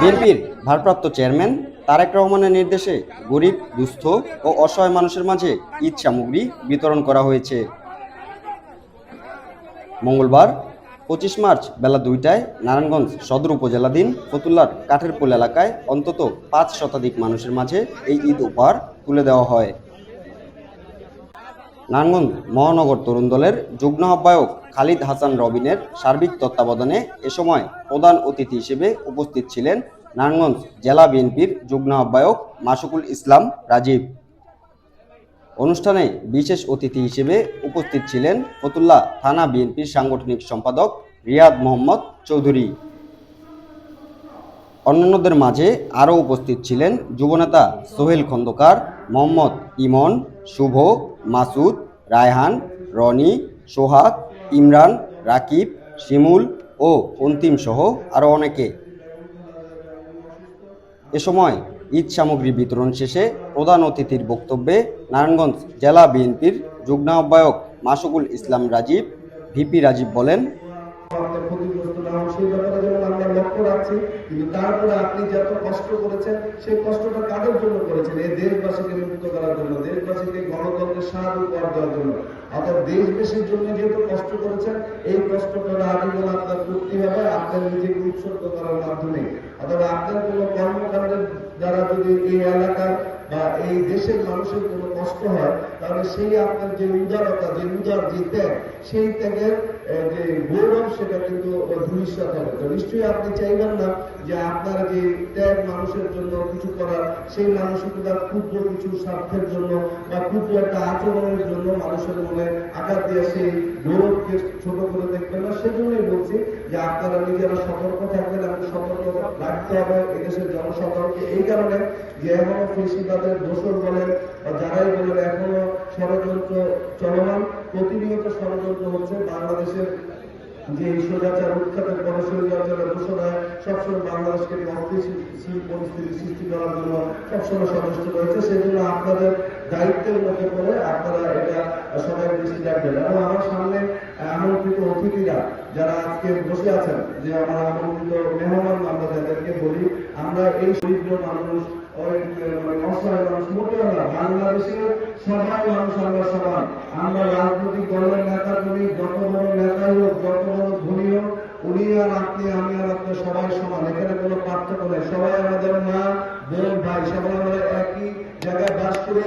বিএনপির ভারপ্রাপ্ত চেয়ারম্যান তারেক রহমানের নির্দেশে গরিব, দুস্থ ও অসহায় মানুষের মাঝে ঈদ সামগ্রী বিতরণ করা হয়েছে। মঙ্গলবার পঁচিশ মার্চ বেলা দুইটায় নারায়ণগঞ্জ সদর উপজেলাধীন ফতুল্লার কাঠেরপুল এলাকায় অন্তত পাঁচ শতাধিক মানুষের মাঝে এই ঈদ উপহার তুলে দেওয়া হয়। নারায়ণগঞ্জ মহানগর তরুণ দলের যুগ্ম আহ্বায়ক খালিদ হাসান রবিনের সার্বিক তত্ত্বাবধানে এ সময় প্রধান অতিথি হিসেবে উপস্থিত ছিলেন নারায়ণগঞ্জ জেলা বিএনপির যুগ্ম আহ্বায়ক মাসুকুল ইসলাম রাজীব। অনুষ্ঠানে বিশেষ অতিথি হিসেবে উপস্থিত ছিলেন ফতুল্লা থানা বিএনপির সাংগঠনিক সম্পাদক রিয়াদ মোহাম্মদ চৌধুরী। অন্যান্যদের মাঝে আরও উপস্থিত ছিলেন যুবনেতা সোহেল খন্দকার, মোহাম্মদ ইমন, শুভ, মাসুদ, রায়হান, রনি, সোহাগ, ইমরান, রাকিব, শিমুল ও অন্তিম সহ আরও অনেকে। এ সময় ঈদ সামগ্রী বিতরণ শেষে প্রধান অতিথির বক্তব্যে নারায়ণগঞ্জ জেলা বিএনপির যুগ্ম আহ্বায়ক মাসুকুল ইসলাম রাজীব, ভিপি রাজীব বলেন আমাদের আছে কিন্তু তারপরে আপনি যত কষ্ট করেছেন, সেই কষ্টটা কাদের জন্য করেছেন? এই দেশবাসীকে মুক্ত করার জন্য, দেশবাসীকে গণতন্ত্রের স্বাদ উপহার দেওয়ার জন্য। অর্থাৎ দেশবাসীর জন্য যেহেতু কষ্ট করেছেন, এই কষ্টটা আজীবন আপনার করতে হবে, আপনার নিজেকে উৎসর্গ করার মাধ্যমে। অথবা আপনার কোনো কর্মকাণ্ডের দ্বারা যদি এই এলাকার বা এই দেশের মানুষের কোনো কষ্ট হয়, তাহলে সেই আপনার যে উদারতা, যে উদার যে ত্যাগ, সেই ত্যাগের যে গৌরব, সেটা কিন্তু ভবিষ্যৎ হবে। তো নিশ্চয়ই আপনি চাইবেন না যে আপনার যে ত্যাগ মানুষের জন্য কিছু করার, সেই মানসিকতা, ক্ষুদ্র কিছু স্বার্থের জন্য বা ক্ষুদ্র একটা আচরণের জন্য মানুষের মনে আঘাত দিয়ে সেই গৌরবকে ছোট করে দেখবেন না, সেজন্যই বলছি যে আপনারা নিজেরা সতর্ক থাকবেন এবং সতর্ক রাখতে হবে এদেশের জনসাধারণকে। এই কারণে যে এখনও কৃষিবাদের দোষর বলেন বা যারাই বলেন, এখনও ষড়যন্ত্র চলমান। প্রতিনিয়ত ষড়যন্ত্র হচ্ছে। বাংলাদেশের যে স্বৈরাচার উৎখাতের পরে স্বৈরাচারের দোষরা সবসময় বাংলাদেশকে অস্থিতিশীল পরিস্থিতি সৃষ্টি করার জন্য সবসময় সচেষ্ট রয়েছে। সেজন্য আপনাদের দায়িত্বের মধ্যে পড়ে আপনারা এটা সবাই দৃষ্টি রাখবেন এবং আমার সামনে আমন্ত্রিত অতিথিরা যারা আজকে বসে আছেন যে আমার আমন্ত্রিত মেহমান আমরা যাদেরকে বলি, আমরা এই দরিদ্র মানুষ মানে সবাই এখানে সবাই আমাদের মা, বোন, ভাই, সবাই আমরা একই জায়গায় বাস করি